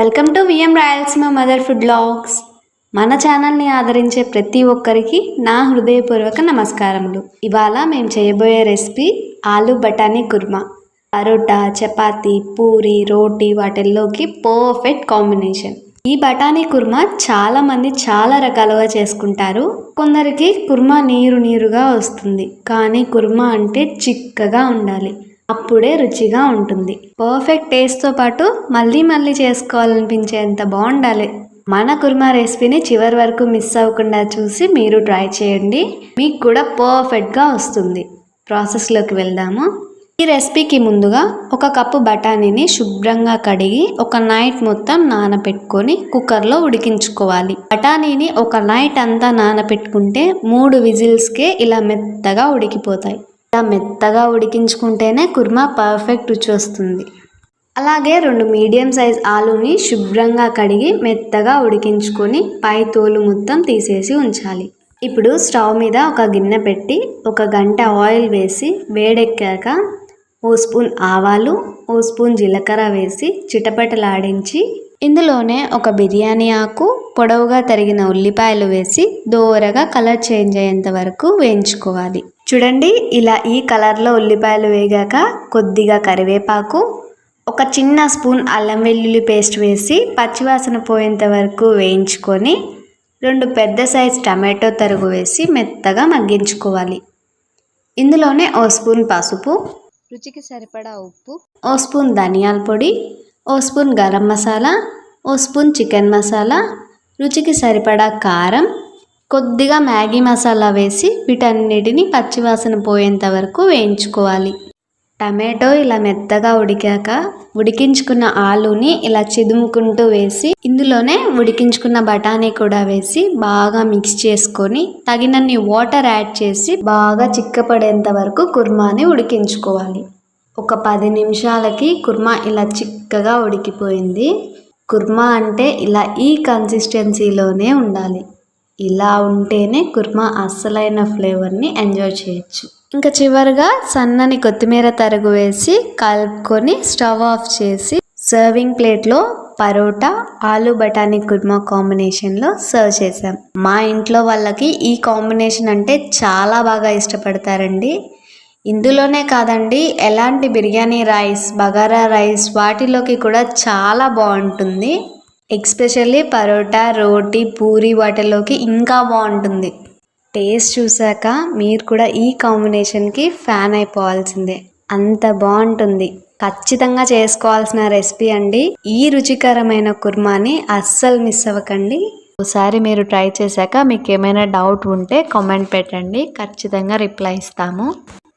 Welcome to VM Rayalaseema mother food blogs మన ఛానల్ని ఆదరించే ప్రతి ఒక్కరికి నా హృదయపూర్వక నమస్కారములు. ఇవాళ మేము చేయబోయే రెసిపీ ఆలు బఠానీ కుర్మా. పరోటా చపాతీ పూరి రోటీ వాటిల్లోకి పర్ఫెక్ట్ కాంబినేషన్ ఈ బఠానీ కుర్మా చాలా మంది చాలా రకాలుగా చేసుకుంటారు. కొందరికి కుర్మా నీరు నీరుగా వస్తుంది. కానీ కుర్మా అంటే చిక్కగా ఉండాలి. అప్పుడే రుచిగా ఉంటుంది. పర్ఫెక్ట్ టేస్ట్తో పాటు మళ్ళీ మళ్ళీ చేసుకోవాలనిపించేంత బాగుండాలి. మన కుర్మా రెసిపీని చివరి వరకు మిస్ అవ్వకుండా చూసి మీరు ట్రై చేయండి. మీకు కూడా పర్ఫెక్ట్గా వస్తుంది. ప్రాసెస్లోకి వెళ్దాము. ఈ రెసిపీకి ముందుగా ఒక కప్పు బఠానీని శుభ్రంగా కడిగి ఒక నైట్ మొత్తం నానపెట్టుకొని కుక్కర్లో ఉడికించుకోవాలి. బఠానీని ఒక నైట్ అంతా నానపెట్టుకుంటే మూడు విజిల్స్కే ఇలా మెత్తగా ఉడికిపోతాయి. ఇలా మెత్తగా ఉడికించుకుంటేనే కుర్మా పర్ఫెక్ట్ రుచి వస్తుంది. అలాగే రెండు మీడియం సైజ్ ఆలుని శుభ్రంగా కడిగి మెత్తగా ఉడికించుకొని పై తోలు మొత్తం తీసేసి ఉంచాలి. ఇప్పుడు స్టవ్ మీద ఒక గిన్నె పెట్టి ఒక గంట ఆయిల్ వేసి వేడెక్కాక ఓ స్పూన్ ఆవాలు ఓ స్పూన్ జీలకర్ర వేసి చిటపటలాడించి ఇందులోనే ఒక బిర్యానీ ఆకు పొడవుగా తరిగిన ఉల్లిపాయలు వేసి దోరగా కలర్ చేంజ్ అయ్యేంత వరకు వేయించుకోవాలి. చూడండి ఇలా ఈ కలర్లో ఉల్లిపాయలు వేగాక కొద్దిగా కరివేపాకు ఒక చిన్న స్పూన్ అల్లం వెల్లుల్లి పేస్ట్ వేసి పచ్చివాసన పోయేంత వరకు వేయించుకొని రెండు పెద్ద సైజ్ టమాటో తరుగు వేసి మెత్తగా మగ్గించుకోవాలి. ఇందులోనే ఓ స్పూన్ పసుపు రుచికి సరిపడా ఉప్పు ఓ స్పూన్ ధనియాల పొడి ఓ స్పూన్ గరం మసాలా ఓ స్పూన్ చికెన్ మసాలా రుచికి సరిపడా కారం కొద్దిగా మ్యాగీ మసాలా వేసి వీటన్నిటిని పచ్చివాసన పోయేంత వరకు వేయించుకోవాలి. టమాటో ఇలా మెత్తగా ఉడికాక ఉడికించుకున్న ఆలుని ఇలా చిదుముకుంటూ వేసి ఇందులోనే ఉడికించుకున్న బఠానీ కూడా వేసి బాగా మిక్స్ చేసుకొని తగినన్ని వాటర్ యాడ్ చేసి బాగా చిక్కపడేంత వరకు కుర్మాని ఉడికించుకోవాలి. ఒక పది నిమిషాలకి కుర్మా ఇలా చిక్కగా ఉడికిపోయింది. కుర్మా అంటే ఇలా ఈ కన్సిస్టెన్సీలోనే ఉండాలి. ఇలా ఉంటేనే కుర్మా అస్సలైన ఫ్లేవర్ని ఎంజాయ్ చేయొచ్చు. ఇంకా చివరిగా సన్నని కొత్తిమీర తరుగు వేసి కలుపుకొని స్టవ్ ఆఫ్ చేసి సర్వింగ్ ప్లేట్లో పరోటా ఆలు బఠానీ కుర్మా కాంబినేషన్లో సర్వ్ చేసాం మా ఇంట్లో వాళ్ళకి ఈ కాంబినేషన్ అంటే చాలా బాగా ఇష్టపడతారండి. ఇందులోనే కాదండి ఎలాంటి బిర్యానీ రైస్ బగారా రైస్ వాటిలోకి కూడా చాలా బాగుంటుంది. ఎక్స్పెషల్లీ పరోటా రోటీ పూరి వాటిలోకి ఇంకా బాగుంటుంది. టేస్ట్ చూసాక మీరు కూడా ఈ కాంబినేషన్కి ఫ్యాన్ అయిపోవాల్సిందే. అంత బాగుంటుంది. ఖచ్చితంగా చేసుకోవాల్సిన రెసిపీ అండి. ఈ రుచికరమైన కుర్మాని అస్సలు మిస్ అవ్వకండి. ఒకసారి మీరు ట్రై చేశాక మీకు ఏమైనా డౌట్ ఉంటే కామెంట్ పెట్టండి. ఖచ్చితంగా రిప్లై ఇస్తాము.